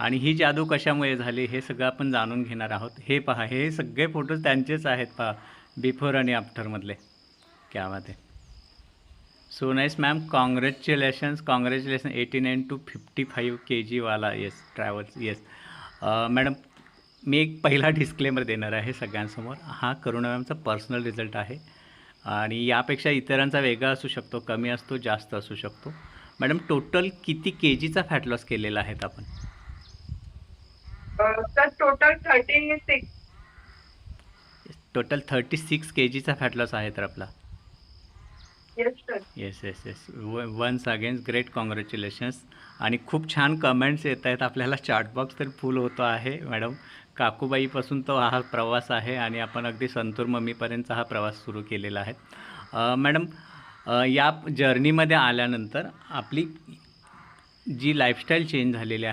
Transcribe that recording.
आणि ही जादू कशामुळे झाली हे सगळं आपण जाणून घेणार आहोत. हे पहा हे सगळे फोटोज त्यांचेच आहेत पहा बिफोर आणि आफ्टरमधले क्या बात आहे. So nice ma'am congratulations congratulations eighty nine two fifty five K जीवाला येस ट्रॅव्हल्स येस मॅडम मी एक पहिला डिस्क्लेमर देणार आहे सगळ्यांसमोर. हा करुणा मॅमचा पर्सनल रिझल्ट आहे. आणि यापेक्षा इतरांचा वेगळा असू शकतो कमी असतो जास्त असू शकतो. मॅडम टोटल किती के जीचा फॅट लॉस केलेला आहेत आपण? तर total thirty six total thirty six K जीचा फॅट लॉस आहे तर आपला. Yes sir yes yes once against great congratulations आणि खूप छान कमेंट्स येत आहेत. आपल्याला चार्टबॉक्स तर फुल होतो आहे मॅडम काकूबाईपासून तो हा प्रवास आहे आणि आपण अगदी संतूर मम्मीपर्यंतचा हा प्रवास सुरू केलेला आहे. मॅडम या जर्नीमध्ये आल्यानंतर आपली जी लाईफस्टाईल चेंज झालेली आहे